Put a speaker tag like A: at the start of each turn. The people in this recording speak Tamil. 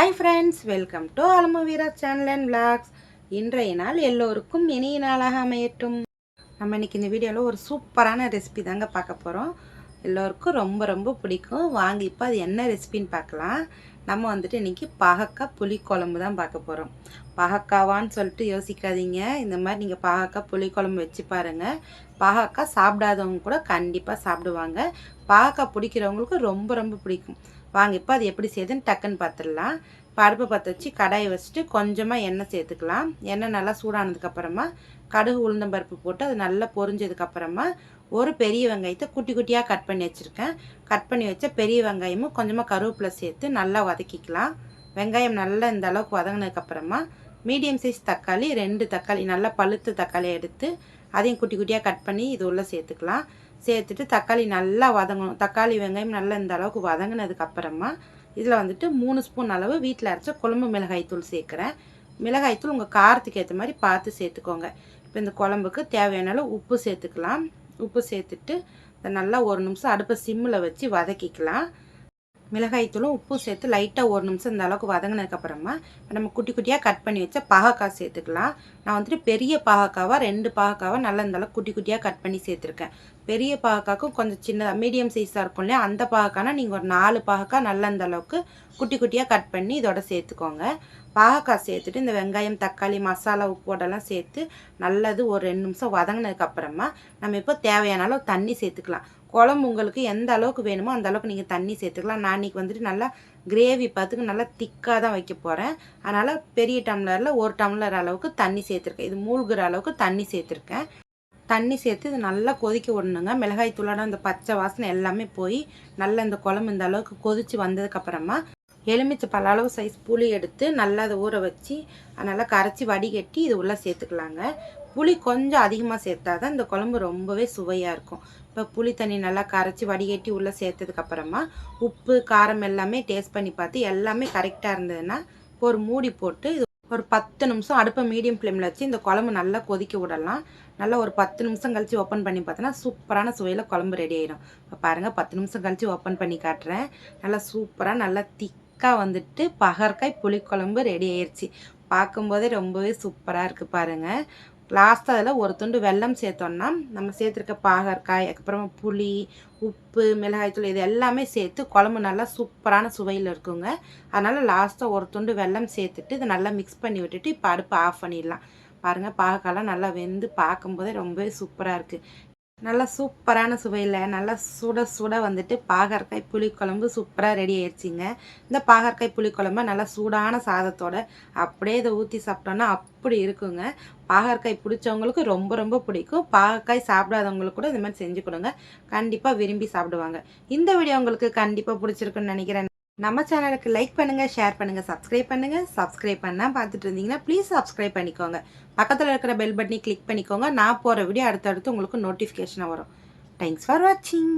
A: Hi friends welcome to Alamu Veera channel and vlogs இன்றைய நாள் எல்லோருக்கும் இனிய நாளாக அமையட்டும். நம்ம இன்றைக்கி இந்த வீடியோவில் ஒரு சூப்பரான ரெசிபி தாங்க பார்க்க போகிறோம் எல்லோருக்கும் ரொம்ப ரொம்ப பிடிக்கும். வாங்க இப்போ அது என்ன ரெசிபின்னு பார்க்கலாம். நம்ம வந்துட்டு இன்றைக்கி பாகக்காய் புளிக்குழம்பு தான் பார்க்க போகிறோம் பாகக்காவான்னு சொல்லிட்டு யோசிக்காதீங்க. இந்த மாதிரி நீங்கள் பாகக்காய் புளிக்குழம்பு வச்சு பாருங்கள் பாகக்காய் சாப்பிடாதவங்க கூட கண்டிப்பாக சாப்பிடுவாங்க. பாகக்காய் பிடிக்கிறவங்களுக்கு ரொம்ப ரொம்ப பிடிக்கும். வாங்க இப்போ அது எப்படி செய்யுதுன்னு டக்குன்னு பார்த்துடலாம். இப்போ அடுப்பை பற்ற வச்சு கடாயை வச்சுட்டு கொஞ்சமாக எண்ணெய் சேர்த்துக்கலாம். எண்ணெய் நல்லா சூடானதுக்கப்புறமா கடுகு உளுந்தம்பருப்பு போட்டு அது நல்லா பொரிஞ்சதுக்கப்புறமா ஒரு பெரிய வெங்காயத்தை குட்டி குட்டியாக கட் பண்ணி வச்சுருக்கேன். கட் பண்ணி வச்ச பெரிய வெங்காயமும் கொஞ்சமாக கருவேப்பிலை சேர்த்து நல்லா வதக்கிக்கலாம். வெங்காயம் நல்லா இந்த அளவுக்கு வதங்கினதுக்கப்புறமா மீடியம் சைஸ் தக்காளி ரெண்டு தக்காளி நல்லா பழுத்த தக்காளி எடுத்து அதையும் குட்டி குட்டியாக கட் பண்ணி இது உள்ளே சேர்த்துக்கலாம். சேர்த்துட்டு தக்காளி நல்லா வதங்கணும். தக்காளி வெங்காயம் நல்லா இந்த அளவுக்கு வதங்கினதுக்கப்புறமா இதில் வந்துட்டு மூணு ஸ்பூன் அளவு வீட்டில் அரைச்ச குழம்பு மிளகாய்த்தூள் சேர்க்குறேன். மிளகாய்த்தூள் உங்கள் காரத்துக்கு ஏற்ற மாதிரி பார்த்து சேர்த்துக்கோங்க. இப்போ இந்த குழம்புக்கு தேவையான அளவு உப்பு சேர்த்துக்கலாம். உப்பு சேர்த்துட்டு நல்லா ஒரு நிமிஷம் அடுப்பை சிம்மில் வச்சு வதக்கிக்கலாம். மிளகாய்த்தூளும் உப்பும் சேர்த்து லைட்டாக ஒரு நிமிஷம் இந்த அளவுக்கு வதங்கினதுக்கப்புறமா நம்ம குட்டி குட்டியாக கட் பண்ணி வச்ச பாகக்காய் சேர்த்துக்கலாம். நான் வந்துட்டு பெரிய பாகக்காவாக ரெண்டு பாகக்காவாக நல்லா இந்த அளவுக்கு குட்டி குட்டியாக கட் பண்ணி சேர்த்துருக்கேன். பெரிய பாகக்காக்கும் கொஞ்சம் சின்னதாக மீடியம் சைஸாக இருக்கும் இல்லையா? அந்த பாகக்கானா நீங்கள் ஒரு நாலு பாகக்காய் நல்ல இந்த அளவுக்கு குட்டி குட்டியாக கட் பண்ணி இதோட சேர்த்துக்கோங்க. பாகக்காய் சேர்த்துட்டு இந்த வெங்காயம் தக்காளி மசாலா உப்போடெல்லாம் சேர்த்து நல்லது ஒரு ரெண்டு நிமிஷம் வதங்கினதுக்கப்புறமா நம்ம இப்போ தேவையான அளவு தண்ணி சேர்த்துக்கலாம். குழம்பு உங்களுக்கு எந்த அளவுக்கு வேணுமோ அந்த அளவுக்கு நீங்கள் தண்ணி சேர்த்துக்கலாம். நான் இன்றைக்கி வந்துட்டு நல்லா கிரேவி பார்த்துக்கு நல்லா திக்காக தான் வைக்க போகிறேன் அதனால் பெரிய டம்ளரில் ஒரு டம்ளர் அளவுக்கு தண்ணி சேர்த்துருக்கேன். இது மூழ்கிற அளவுக்கு தண்ணி சேர்த்துருக்கேன். தண்ணி சேர்த்து இது நல்லா கொதிக்க விடணுங்க. மிளகாய் தூளோட அந்த பச்சை வாசனை எல்லாமே போய் நல்லா இந்த குழம்பு இந்த அளவுக்கு கொதித்து வந்ததுக்கப்புறமா எலுமிச்சை பல அளவு சைஸ் புளி எடுத்து நல்லா அதை ஊற வச்சு நல்லா கரைச்சி வடிகட்டி இது உள்ளே சேர்த்துக்கலாங்க. புளி கொஞ்சம் அதிகமாக சேர்த்தா தான் இந்த குழம்பு ரொம்பவே சுவையாக இருக்கும். இப்போ புளி தண்ணி நல்லா கரைச்சி வடிகட்டி உள்ளே சேர்த்ததுக்கப்புறமா உப்பு காரம் எல்லாமே டேஸ்ட் பண்ணி பார்த்து எல்லாமே கரெக்டாக இருந்ததுன்னா ஒரு மூடி போட்டு இது ஒரு பத்து நிமிஷம் அடுப்பை மீடியம் ஃப்ளேமில் வச்சு இந்த குழம்பு நல்லா கொதிக்க விடலாம். நல்லா ஒரு பத்து நிமிஷம் கழித்து ஓப்பன் பண்ணி பார்த்தோன்னா சூப்பரான சுவையில் குழம்பு ரெடி ஆயிடும் இப்போ பாருங்கள் பத்து நிமிஷம் கழித்து ஓப்பன் பண்ணி காட்டுறேன். நல்லா சூப்பராக நல்லா திக்காக வந்துட்டு பகற்காய் புளிக்குழம்பு ரெடி ஆயிடுச்சு பார்க்கும்போதே ரொம்பவே சூப்பராக இருக்குது பாருங்கள் லாஸ்ட்டாக அதில் ஒரு துண்டு வெல்லம் சேர்த்தோன்னா நம்ம சேர்த்துருக்க பாகற்காய் அதுக்கப்புறமா புளி உப்பு மிளகாய்த்தூள் இது எல்லாமே சேர்த்து குழம்பு நல்லா சூப்பரான சுவையில் இருக்குங்க. அதனால் லாஸ்ட்டாக ஒரு துண்டு வெல்லம் சேர்த்துட்டு இதை நல்லா மிக்ஸ் பண்ணி விட்டுட்டு இப்போ அடுப்பு ஆஃப் பண்ணிடலாம். பாருங்கள் பாகக்காய்லாம் நல்லா வெந்து பார்க்கும்போதே ரொம்பவே சூப்பராக இருக்குது நல்லா சூப்பரான சுவையில் நல்லா சுட சுட வந்துட்டு பாகற்காய் புளிக்குழம்பு சூப்பராக ரெடி ஆயிடுச்சிங்க இந்த பாகற்காய் புளிக்குழம்ப நல்லா சூடான சாதத்தோட அப்படியே இதை ஊற்றி சாப்பிட்டோன்னா அப்படி இருக்குங்க. பாகற்காய் பிடிச்சவங்களுக்கு ரொம்ப ரொம்ப பிடிக்கும். பாகற்காய் சாப்பிடாதவங்களுக்கு கூட இந்த மாதிரி செஞ்சு கொடுங்க. கண்டிப்பாக விரும்பி சாப்பிடுவாங்க. இந்த வீடியோ உங்களுக்கு கண்டிப்பாக பிடிச்சிருக்குன்னு நினைக்கிறேன். நம்ம சேனலுக்கு லைக் பண்ணுங்கள் ஷேர் பண்ணுங்கள் சப்ஸ்கிரைப் பண்ணுங்கள் சப்ஸ்கிரைப் பண்ணால் பார்த்துட்டு இருந்தீங்கன்னா ப்ளீஸ் சப்ஸ்கிரைப் பண்ணிக்கோங்க. பக்கத்தில் இருக்கிற பெல் பட்டனை கிளிக் பண்ணிக்கோங்க. நான் போகிற வீடியோ அடுத்தடுத்து உங்களுக்கு நோட்டிஃபிகேஷனாக வரும். தேங்க்ஸ் ஃபார் வாட்சிங்